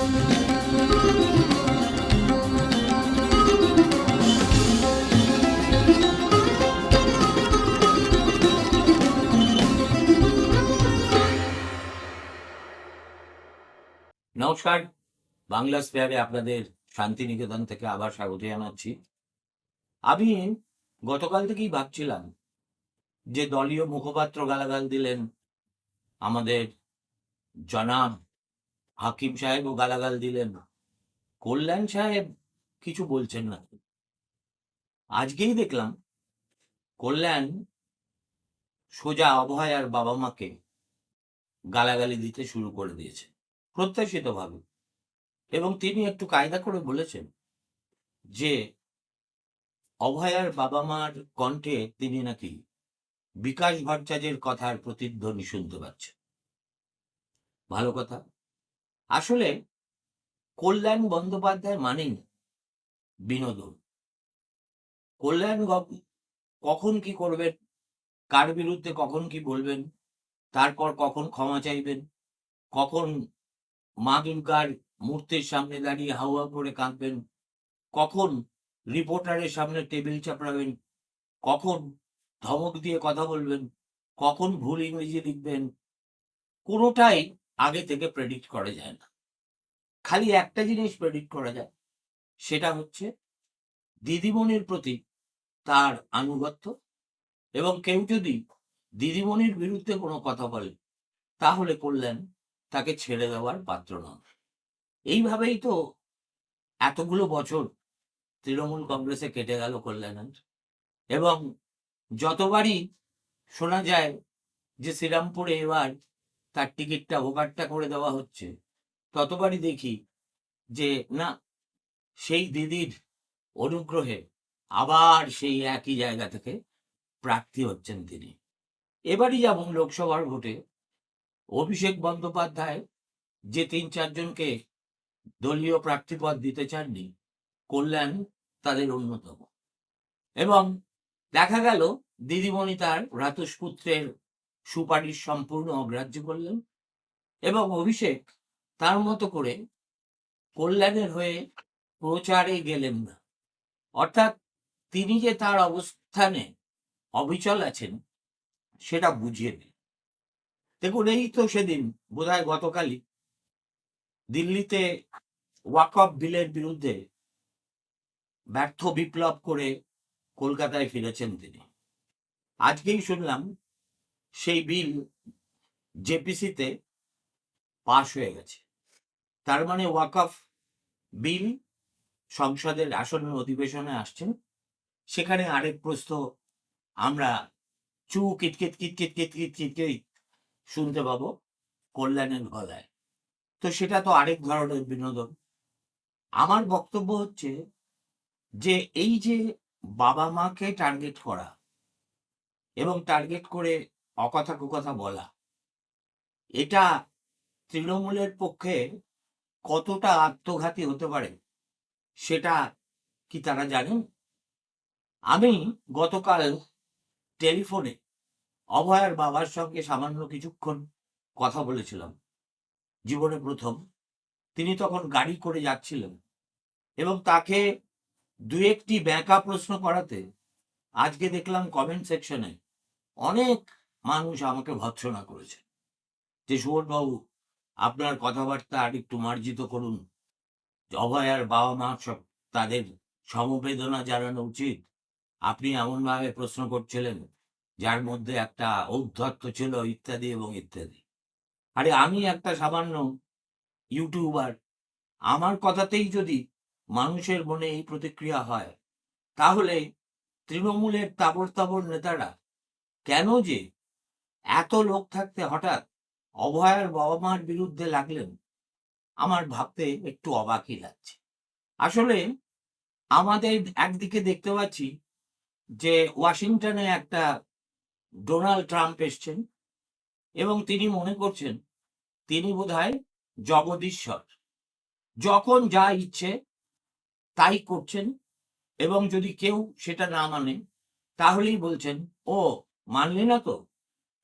নমস্কার। বাংলা স্পেয়ারে আপনাদের শান্তিনিকেতন থেকে আবার স্বাগত জানাচ্ছি। আমি গতকাল থেকেই ভাবছিলাম যে দলীয় মুখপাত্র গালাগাল দিলেন আমাদের জনাব হাকিম সাহেবও গালাগাল দিলেন কল্যাণ সাহেব কিছু বলছেন না। আজকেই দেখলাম কল্যাণ সোজা অভয়ার বাবা মাকে গালাগালি দিতে শুরু করে দিয়েছে, প্রত্যাশিতভাবে। এবং তিনি একটু কায়দা করে বলেছেন যে অভয়ার বাবা মার কণ্ঠে তিনি নাকি বিকাশ ভট্টাচার্যের কথার প্রতিধ্বনি শুনতে পাচ্ছেন। ভালো কথা। আসলে কল্যাণ বন্দ্যোপাধ্যায় মানেই বিনোদন। কল্যাণ কখন কি করবেন, কার বিরুদ্ধে কখন কি বলবেন, তারপর কখন ক্ষমা চাইবেন, কখন মা দুর্গার মূর্তির সামনে দাঁড়িয়ে হাওয়া করে কাঁদবেন, কখন রিপোর্টারের সামনে টেবিল চাপড়াবেন, কখন ধমক দিয়ে কথা বলবেন, কখন ভুল ইংরেজি লিখবেন, কোনোটাই আগে থেকে প্রেডিক্ট করা যায় না। খালি একটা জিনিস প্রেডিক্ট করা যায়, সেটা হচ্ছে দিদিমণির প্রতি তার আনুগত্য এবং কেউ যদি দিদিমণির বিরুদ্ধে কোনো কথা বলে, তাহলে করলেন তাকে ছেড়ে দেওয়ার পাত্র নন। এইভাবেই তো এতগুলো বছর তৃণমূল কংগ্রেসে কেটে গেল কল্যাণের এবং যতবারই শোনা যায় যে শ্রীরামপুরে এবার তার টিকিটটা ভোগাটটা করে দেওয়া হচ্ছে। ততবারই দেখি যে, না, সেই দিদির অনুগ্রহে আবার সেই একই জায়গা থেকে প্রার্থী হচ্ছেন তিনি। এবারই যেমন লোকসভার ভোটে অভিষেক বন্দ্যোপাধ্যায় যে তিন চারজনকে দলীয় প্রার্থীপদ দিতে চাননি কল্যাণ তাদের অন্যতম। এবং দেখা গেল, দিদিমণি তার ভ্রাতুষ্পুত্রের সুপারিশ সম্পূর্ণ অগ্রাহ্য করলেন এবং অভিষেক তার মতো করে কল্যাণের হয়ে প্রচারে গেলেন না। অর্থাৎ তিনি যে তার অবস্থানে অবিচল আছেন, সেটা বুঝিয়ে দিলেন। দেখুন, এই তো সেদিন বোধহয় গতকালই দিল্লিতে ওয়াকফ বিলের বিরুদ্ধে ব্যর্থ বিপ্লব করে কলকাতায় ফিরেছেন তিনি। আজকেই শুনলাম সেই বিল জেপিসিতে পাশ হয়ে গেছে। তার মানে ওয়াকফ বিল সংসদের আসন্ন অধিবেশনে আসছেন সেখানে আরেক প্রশ্ন আমরা চু কিটকিট কিটকিট কিটকিট কিটকিট শুনতে পাবো কল্যাণের গলায়। তো সেটা তো আরেক ধরনের বিনোদন। আমার বক্তব্য হচ্ছে যে এই যে বাবা মাকে টার্গেট করা এবং টার্গেট করে অকথা কুকথা বলা। এটা তৃণমূলের পক্ষে কতটা আত্মঘাতী হতে পারে সেটা কি তারা জানেন? আমি গতকাল টেলিফোনে অভয়ার বাবার সঙ্গে সামান্য কিছুক্ষণ কথা বলেছিলাম। জীবনে প্রথম। তিনি তখন গাড়ি করে যাচ্ছিলেন এবং তাকে দু একটি ব্যাঁকা প্রশ্ন করাতে আজকে দেখলাম কমেন্ট সেকশনে অনেক মানুষ আমাকে ভৎসনা করেছে। যে সুবর্ণবাবু আপনার কথাবার্তা আর একটু মার্জিত করুন। অভয়ার বাবা মা সব তাদের সমবেদনা জানানো উচিত। আপনি এমনভাবে প্রশ্ন করছিলেন, যার মধ্যে একটা ঔদ্ধত্য ছিল ইত্যাদি এবং ইত্যাদি। আরে আমি একটা সামান্য ইউটিউবার। আমার কথাতেই যদি মানুষের মনে এই প্রতিক্রিয়া হয়, তাহলে তৃণমূলের তাবর তাবর নেতারা কেন যে এত লোক থাকতে হঠাৎ অভয়ার বাবা মার বিরুদ্ধে লাগলেন? আমার ভাবতে একটু অবাকই লাগছে। আসলে আমাদের একদিকে দেখতে পাচ্ছি যে ওয়াশিংটনে একটা ডোনাল্ড ট্রাম্প এসছেন এবং তিনি মনে করছেন তিনি বোধহয় জগদীশ্বর। যখন যা ইচ্ছে তাই করছেন এবং যদি কেউ সেটা না মানে তাহলেই বলছেন, ও, মানলি না তো?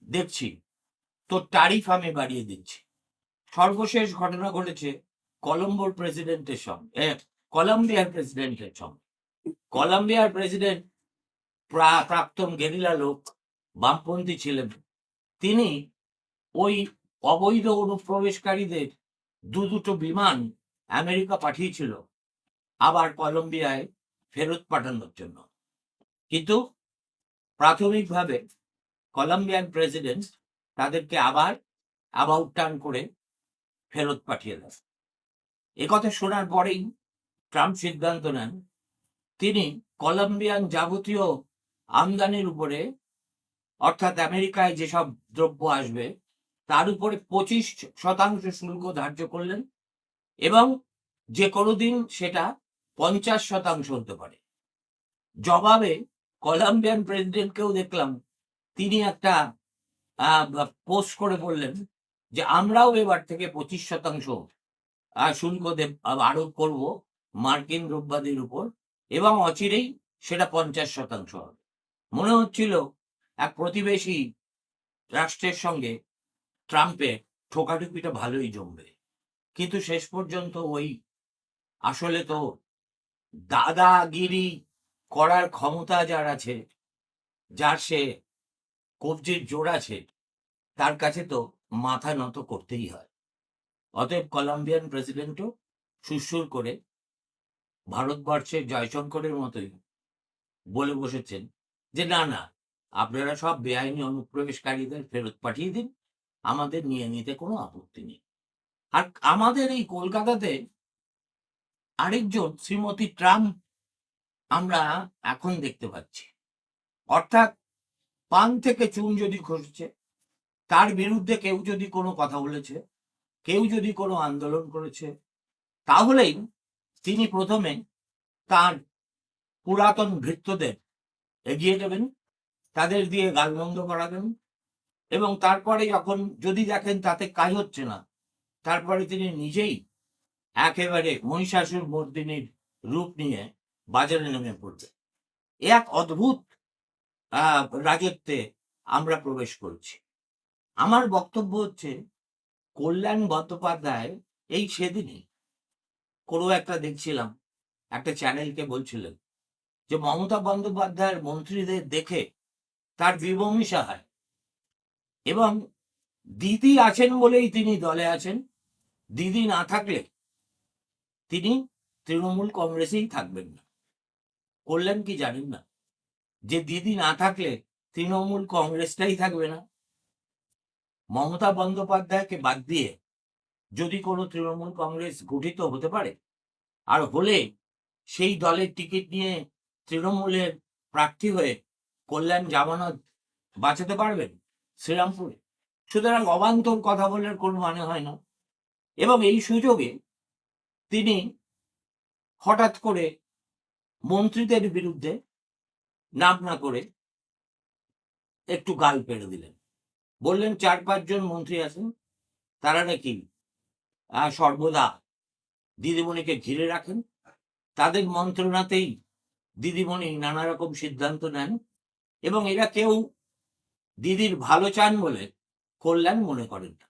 দেখছি তোর তারিফ আমি বাড়িয়ে দিচ্ছি। সর্বশেষ ঘটনা ঘটেছে কলম্বোর প্রেসিডেন্টের সঙ্গে কলম্বিয়ার প্রেসিডেন্টের সঙ্গে। কলম্বিয়ার প্রেসিডেন্ট প্রাক্তন গেরিলা লোক, বামপন্থী ছিলেন। তিনি ওই অবৈধ অনুপ্রবেশকারীদের দু দুটো বিমান আমেরিকা পাঠিয়েছিল, আবার কলম্বিয়ায় ফেরত পাঠানোর জন্য। কিন্তু প্রাথমিকভাবে কলম্বিয়ান প্রেসিডেন্ট তাদেরকে আবার আবাউট টার্ন করে ফেরত পাঠিয়ে দেন একথা শোনার পরেই ট্রাম্প সিদ্ধান্ত নেন, তিনি কলম্বিয়ান যাবতীয় আমদানির উপরে, অর্থাৎ আমেরিকায় যেসব দ্রব্য আসবে, তার উপরে পঁচিশ শতাংশ শুল্ক ধার্য করলেন এবং যে কোনো দিন সেটা পঞ্চাশ শতাংশ হতে পারে। জবাবে কলম্বিয়ান প্রেসিডেন্টকেও দেখলাম তিনি একটা পোস্ট করে বললেন যে, আমরাও এবার থেকে পঁচিশ শতাংশ শুল্ক আরোপ করব মার্কিন দ্রব্যাদির উপর এবং অচিরেই সেটা পঞ্চাশ শতাংশ হবে। মনে হচ্ছিল এক প্রতিবেশী রাষ্ট্রের সঙ্গে ট্রাম্পের ঠোকাঠুকিটা ভালোই জমবে। কিন্তু শেষ পর্যন্ত ওই আসলে তো দাদাগিরি করার ক্ষমতা যার আছে, যার সে কবজির জোর আছে, তার কাছে তো মাথা নত করতেই হয়। অতএব কলম্বিয়ান প্রেসিডেন্টও সুরসুর করে ভারতবর্ষের জয়শঙ্করের মতোই বলে বসেছেন যে, না না, আপনারা সব বেআইনি অনুপ্রবেশকারীদের ফেরত পাঠিয়ে দিন, আমাদের নিয়ে নিতে কোনো আপত্তি নেই। আর আমাদের এই কলকাতাতে আরেকজন শ্রীমতী ট্রাম্প আমরা এখন দেখতে পাচ্ছি। অর্থাৎ পান থেকে চুন যদি খসছে তার বিরুদ্ধে কেউ যদি কোনো কথা বলেছে, কেউ যদি কোনো আন্দোলন করেছে, তাহলেই তিনি প্রথমে তার পুরাতন ভৃত্যদের এগিয়ে দেবেন তাদের দিয়ে গালমন্দ করাবেন এবং তারপরে যখন যদি দেখেন তাতে কাজ হচ্ছে না, তারপরে তিনি নিজেই একেবারে মহিষাসুর মর্দিনীর রূপ নিয়ে বাজারে নেমে পড়বে এক অদ্ভুত রাজত্বে আমরা প্রবেশ করছি। আমার বক্তব্য হচ্ছে, কল্যাণ বন্দ্যোপাধ্যায় এই সেদিনই কোনো একটা দেখছিলাম, একটা চ্যানেলকে বলছিলেন যে মমতা বন্দ্যোপাধ্যায়ের মন্ত্রীদের দেখে তার বিবমিশা হয় এবং দিদি আছেন বলেই তিনি দলে আছেন, দিদি না থাকলে তিনি তৃণমূল কংগ্রেসেই থাকবেন না। করলেন কি জানেন না? যে দিদি না থাকলে তৃণমূল কংগ্রেসটাই থাকবে না। মমতা বন্দ্যোপাধ্যায়কে বাদ দিয়ে যদি কোনো তৃণমূল কংগ্রেস গঠিত হতে পারে, আর হলে সেই দলের টিকিট নিয়ে তৃণমূলের প্রার্থী হয়ে কল্যাণ জামানত বাঁচাতে পারবেন শ্রীরামপুরে। সুতরাং অবান্তর কথা বলার কোনো মানে হয় না। এবং এই সুযোগে তিনি হঠাৎ করে মন্ত্রীদের বিরুদ্ধে নাম না করে একটু গাল পেড়ে দিলেন। বললেন, চার পাঁচজন মন্ত্রী আছেন, তারা নাকি সর্বদা দিদিমণিকে ঘিরে রাখেন। তাদের মন্ত্রণাতেই দিদিমণি নানা রকম সিদ্ধান্ত নেন এবং এরা কেউ দিদির ভালো চান বলে কল্যাণ মনে করেন না।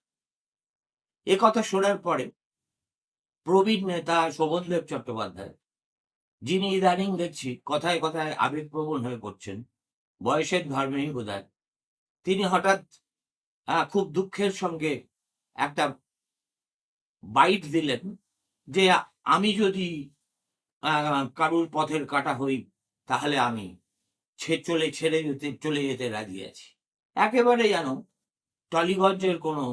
এ কথা শোনার পরে প্রবীণ নেতা শোভনদেব চট্টোপাধ্যায় যিনি ইদানিং দেখছি কথায় কথায় আবেগপ্রবণ হয়ে পড়ছেন। বয়সের ধর্মেই বোধ তিনি হঠাৎ খুব দুঃখের সঙ্গে একটা বাইট দিলেন যে, আমি যদি কারুর পথের কাটা হই, তাহলে আমি চলে, ছেড়ে যেতে, চলে যেতে রাজি আছি। একেবারে যেন টলিগঞ্জের কোনো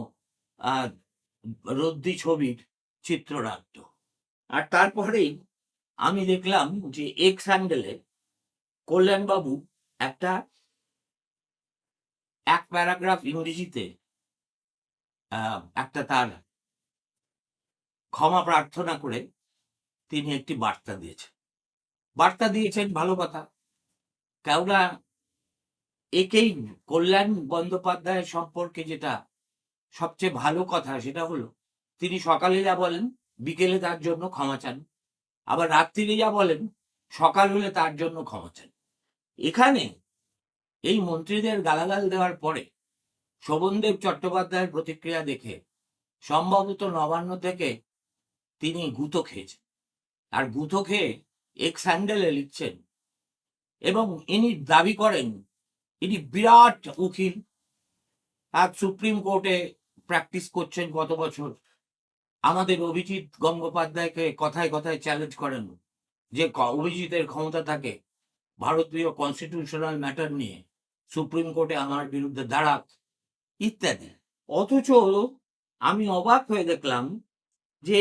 রদ্দি ছবির চিত্রনাট্য। আর তারপরেই আমি দেখলাম যে এক্স হ্যান্ডেলে কল্যাণবাবু একটা এক প্যারাগ্রাফ ইংরেজিতে একটা তার ক্ষমা প্রার্থনা করে তিনি একটি বার্তা দিয়েছেন। বার্তা দিয়েছেন, ভালো কথা। কেননা একেই কল্যাণ বন্দ্যোপাধ্যায় সম্পর্কে যেটা সবচেয়ে ভালো কথা সেটা হলো, তিনি সকালে যা বলেন, বিকেলে তার জন্য ক্ষমা চান। আবার রাত্রিরে যা বলেন, সকাল হলে তার জন্য ক্ষমা চান এখানে এই মন্ত্রীদের গালাগাল দেওয়ার পরে শোভনদেব চট্টোপাধ্যায়ের প্রতিক্রিয়া দেখে সম্ভবত নবান্ন থেকে তিনি গুঁতো খেয়েছেন। আর গুঁতো খেয়ে এক স্যান্ডেলে লিখছেন, এবং ইনি দাবি করেন, ইনি বিরাট উকিল। আর সুপ্রিম কোর্টে প্র্যাকটিস করছেন গত বছর। আমাদের অভিজিৎ গঙ্গোপাধ্যায়কে কথায় কথায় চ্যালেঞ্জ করেন যে অভিজিতের ক্ষমতা থাকে ভারতীয় কনস্টিটিউশনাল ম্যাটার নিয়ে, সুপ্রিম কোর্টে আমার বিরুদ্ধে দাঁড়াক, ইত্যাদি। অথচ আমি অবাক হয়ে দেখলাম যে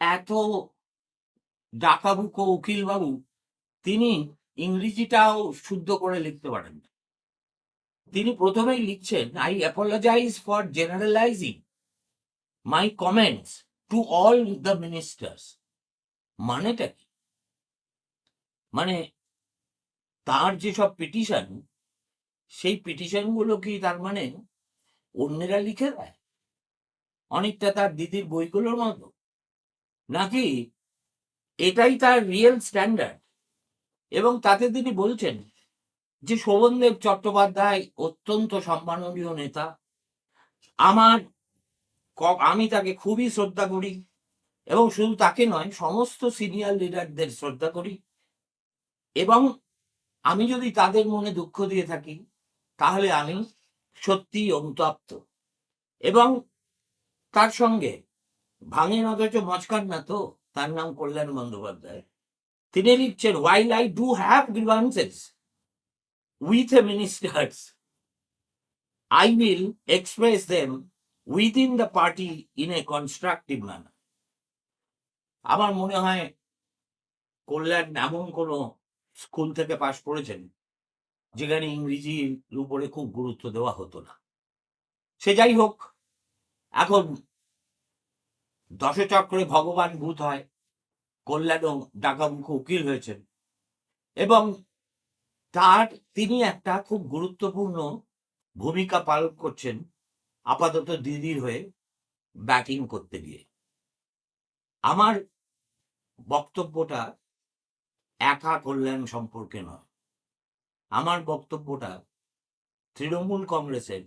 এত ডাকাবুকো উকিল বাবু, তিনি ইংরেজিটাও শুদ্ধ করে লিখতে পারেন তিনি প্রথমেই লিখছেন I apologize for generalizing my comments to all the ministers মানেটা কি? মানে তার যেসব পিটিশন সেই পিটিশনগুলো কি তার মানে অন্যেরা লিখে দেয়? অনেকটা তার দিদির বইগুলোর মতো? নাকি এটাই তার রিয়েল স্ট্যান্ডার্ড এবং তাতে তিনি বলছেন যে শোভনদেব চট্টোপাধ্যায় অত্যন্ত সম্মাননীয় নেতা। আমার আমি তাকে খুবই শ্রদ্ধা করি এবং শুধু তাকে নয়, সমস্ত সিনিয়র লিডারদের শ্রদ্ধা করি। এবং আমি যদি তাদের মনে দুঃখ দিয়ে থাকি, তাহলে আমি সত্যিই অনুতপ্ত। এবং তার সঙ্গে ভাঙেন অথচ মচকান না তো, তার নাম কল্যাণ বন্দ্যোপাধ্যায়। তিনি লিখছেন while I do have grievances with a ministers I will express them within the party in a constructive manner আমার মনে হয় কল্যাণ এমন কোনো স্কুল থেকে পাশ করেছেন যেখানে ইংরেজির উপরে খুব গুরুত্ব দেওয়া হতো না। সে যাই হোক, এখন দশচক্রে ভগবান ভূত হয়, কল্যাণও ডাকামুখ উকিল হয়েছেন এবং তার তিনি একটা খুব গুরুত্বপূর্ণ ভূমিকা পালন করছেন আপাতত দিদির হয়ে ব্যাটিং করতে গিয়ে। আমার বক্তব্যটা একা কল্যাণ সম্পর্কে নয়। আমার বক্তব্যটা তৃণমূল কংগ্রেসের,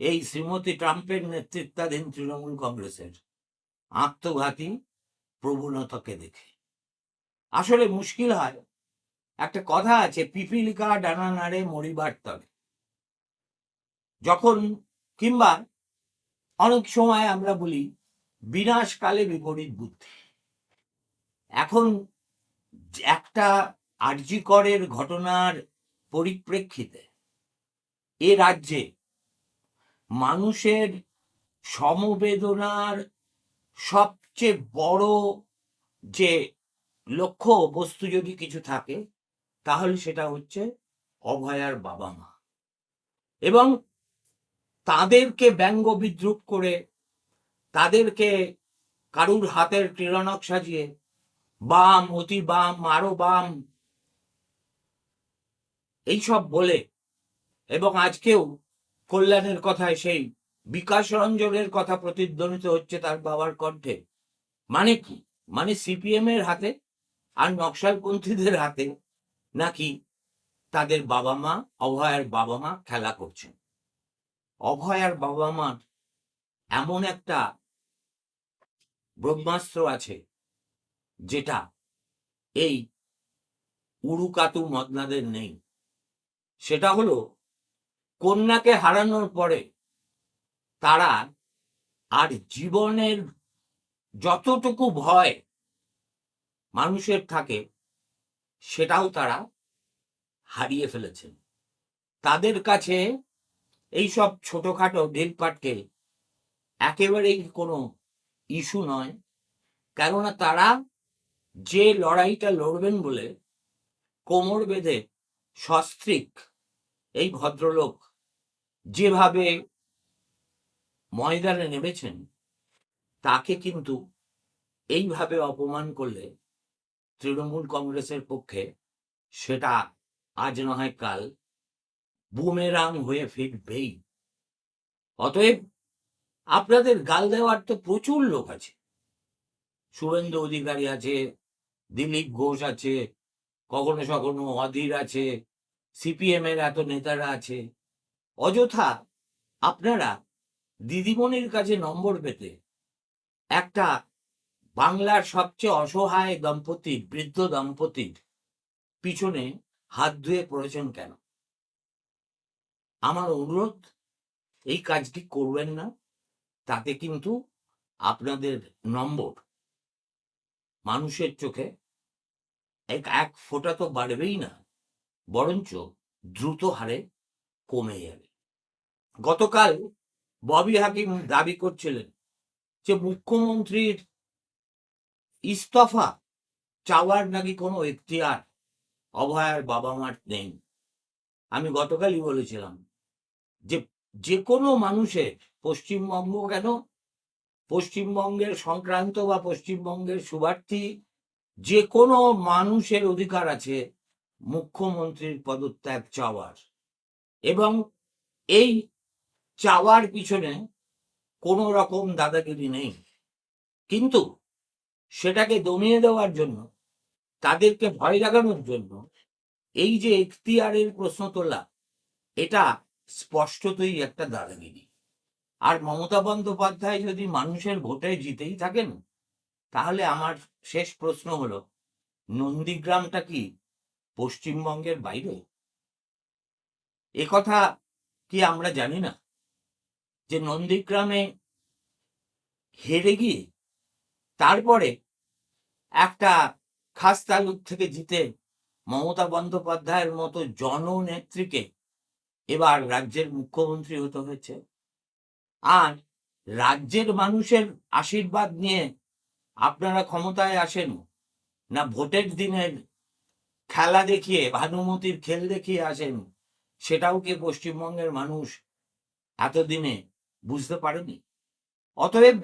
এই শ্রীমতী ট্রাম্পের নেতৃত্বাধীন তৃণমূল কংগ্রেসের আত্মঘাতী প্রবণতাকে দেখে। আসলে মুশকিল হয়। একটা কথা আছে, পিপিলিকা ডানা নাড়ে মরিবার তরে যখন কিংবা অনেক সময় আমরা বলি বিনাশকালে বিপরীত বুদ্ধি। এখন একটা আর্যিকরের ঘটনার পরিপ্রেক্ষিতে এ রাজ্যে মানুষের সমবেদনার সবচেয়ে বড় যে লক্ষ্য বস্তু যদি কিছু থাকে, তাহলে সেটা হচ্ছে অভয়ার বাবা মা। এবং তাদেরকে ব্যঙ্গ বিদ্রুপ করে, তাদেরকে কারুর হাতের ক্রীড়নক সাজিয়ে, বাম, অতি বাম, আরও বাম, এইসব বলে। এবং আজকেও কল্যাণের কথায় সেই বিকাশ রঞ্জনের কথা প্রতিধ্বনিত হচ্ছে তার বাবার কণ্ঠে। মানে কি? মানে সিপিএম এর হাতে আর নকশালপন্থীদের হাতে নাকি তাদের বাবা মা, অভয়ের বাবা মা খেলা করছেন? অভয়ার বাবা মার এমন একটা ব্রহ্মাস্ত্র আছে, যেটা এই উড়ুকাতু মদনাদের নেই। সেটা হলো কন্যাকে হারানোর পরে তারা আর জীবনের যতটুকু ভয় মানুষের থাকে, সেটাও তারা হারিয়ে ফেলেছেন। তাদের কাছে এইসব ছোটখাটো ঢিলপাটকে একেবারেই কোনো ইস্যু নয়। কেননা তারা যে লড়াইটা লড়বেন বলে কোমর বেঁধে সস্ত্রিক এই ভদ্রলোক যেভাবে ময়দানে নেমেছেন, তাকে কিন্তু এইভাবে অপমান করলে তৃণমূল কংগ্রেসের পক্ষে সেটা আজ না হয় কাল বুমেরাং হয়ে ফিরবেই অতএব আপনাদের গাল দেওয়ার তো প্রচুর লোক আছে। শুভেন্দু অধিকারী আছে, দিলীপ ঘোষ আছে, কখনো সখনো অধীর আছে সিপিএম এর এত নেতারা আছে। অযথা আপনারা দিদিমণির কাছে নম্বর পেতে একটা বাংলার সবচেয়ে অসহায় দম্পতি, বৃদ্ধ দম্পতির পিছনে হাত ধুয়ে পড়েছেন কেন? আমার অনুরোধ, এই কাজটি করবেন না। তাতে কিন্তু আপনাদের নম্বর মানুষের চোখে এক এক ফোঁটা তো বাড়বেই না, বরঞ্চ দ্রুত হারে কমে যাবে। গতকাল ববি হাকিম দাবি করছিলেন যে মুখ্যমন্ত্রীর ইস্তফা চাওয়ার নাকি কোনো এখতিয়ার অভয়ার বাবা মার নেই। আমি গতকালই বলেছিলাম যে যে কোনো মানুষের পশ্চিমবঙ্গ কেন? পশ্চিমবঙ্গের সংক্রান্ত বা পশ্চিমবঙ্গের শুভার্থী যে কোনো মানুষের অধিকার আছে মুখ্যমন্ত্রীর পদত্যাগ চাওয়ার। এবং এই চাওয়ার পিছনে কোনো রকম দাদাগিরি নেই। কিন্তু সেটাকে দমিয়ে দেওয়ার জন্য, তাদেরকে ভয় লাগানোর জন্য এই যে এখতিয়ারের প্রশ্ন তোলা, এটা স্পষ্টতই একটা দাদাগিরি আর মমতা বন্দ্যোপাধ্যায় যদি মানুষের ভোটে জিতেই থাকেন, তাহলে আমার শেষ প্রশ্ন হলো, নন্দীগ্রামটা কি পশ্চিমবঙ্গের বাইরে? কথা কি আমরা জানি না? যে নন্দীগ্রামে হেরে গিয়ে তারপরে একটা খাস তালুক থেকে জিতে মমতা বন্দ্যোপাধ্যায়ের মতো জননেত্রীকে এবার রাজ্যের মুখ্যমন্ত্রী হতে হয়েছে। আর রাজ্যের মানুষের আশীর্বাদ নিয়ে আপনারা ক্ষমতায় আসেন না, ভোটের দিনের খেলা দেখিয়ে, ভানুমতির খেল দেখিয়ে আসেন, সেটাও কি পশ্চিমবঙ্গের মানুষ এতদিনে বুঝতে পারেনি? অতএব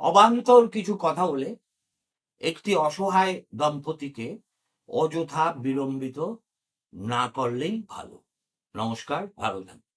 অবান্তর কিছু কথা বলে, একটি অসহায় দম্পতিকে অযথা বিলম্বিত না করলেই ভালো। নমস্কার ভালো থাকবেন